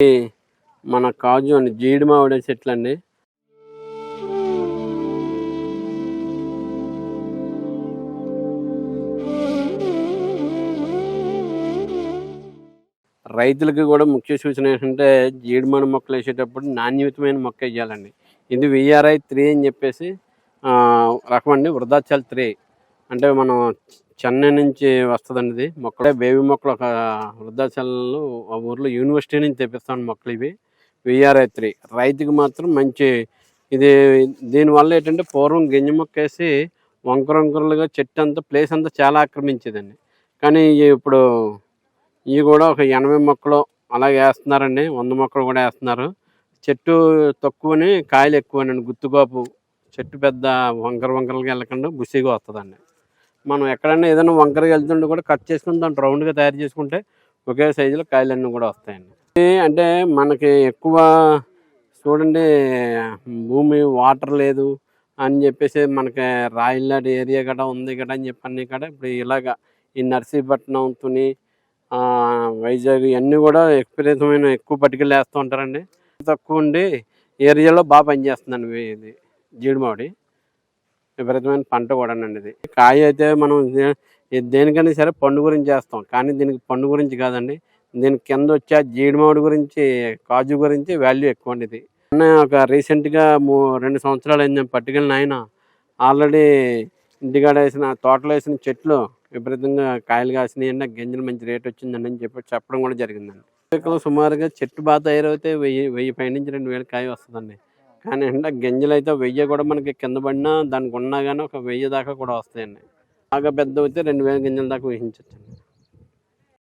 మన కాజు అని జీడి మామిడి చెట్లు అండి రైతులకి కూడా ముఖ్య సూచన ఏంటంటే జీడిమడి మొక్కలు వేసేటప్పుడు నాణ్యతమైన మొక్క వేయాలండి. ఇది విఆర్ఐ త్రీ అని చెప్పేసి రకం అండి వృద్ధాచల్ త్రీ అంటే మనం చెన్నై నుంచి వస్తుందండి ఇది. మొక్కలే బేబీ మొక్కలు ఒక వృద్ధాచలంలో ఆ ఊర్లో యూనివర్సిటీ నుంచి తెప్పిస్తాను మొక్కలు ఇవి. VRI three. రైతుకి మాత్రం మంచి ఇది దీనివల్ల ఏంటంటే పూర్వం గింజ మొక్క వేసి వంకర వంకరలుగా చెట్టు అంతా ప్లేస్ అంతా చాలా ఆక్రమించేదండి. కానీ ఇప్పుడు ఇవి కూడా ఒక ఎనభై మొక్కలు అలాగే వేస్తున్నారండి. వంద మొక్కలు కూడా వేస్తున్నారు. చెట్టు తక్కువని కాయలు ఎక్కువనండి. గుత్తుగోపు చెట్టు పెద్ద వంకర వంకరలుగా వెళ్ళకుండా బుసిగా వస్తుందండి. మనం ఎక్కడైనా ఏదైనా వంకరగా వెళ్తుంటే కూడా కట్ చేసుకుని దాన్ని రౌండ్గా తయారు చేసుకుంటే ఒకే సైజులో కాయలన్నీ కూడా వస్తాయండి. అంటే మనకి ఎక్కువ చూడండి భూమి వాటర్ లేదు అని చెప్పేసి మనకి రాయిలాంటి ఏరియా కూడా ఉంది కదా అని చెప్పని కూడా ఇప్పుడు ఇలాగా ఈ నర్సీపట్నం తుని వైజాగ్ ఇవన్నీ కూడా విపరీతమైన ఎక్కువ పట్టుకెళ్ళి వేస్తూ ఉంటారండి. తక్కువ ఉండి ఏరియాలో బాగా పనిచేస్తుందండి ఇది జీడిమావిడి విపరీతమైన పంట కూడానండి ఇది. కాయ అయితే మనం దేనికైనా సరే పండు గురించి చేస్తాం. కానీ దీనికి పండు గురించి కాదండి. దీని కింద వచ్చే జీడిమామిడి జీడి మామిడి గురించి కాజు గురించి వాల్యూ ఎక్కువ అండి ఇది ఒక రీసెంట్గా మూ రెండు సంవత్సరాలు అయింది నేను పట్టుకెళ్ళిన ఆయన ఆల్రెడీ ఇంటికాడ వేసిన తోటలో వేసిన చెట్లు విపరీతంగా కాయలు కాసినాయండి. గింజలు మంచి రేట్ వచ్చిందండి అని చెప్పి చెప్పడం కూడా జరిగిందండి. సుమారుగా చెట్టు బాగా తయారైతే వెయ్యి వెయ్యి పైనుంచి రెండు వేలు కాయ వస్తుందండి. కానీ అంటే గింజలు అయితే వెయ్యి కూడా మనకి కింద పడినా దానికి ఉన్నా కానీ ఒక వెయ్యి దాకా కూడా వస్తాయండి. బాగా పెద్ద అయితే రెండు వేల గింజల దాకా వేయించవచ్చు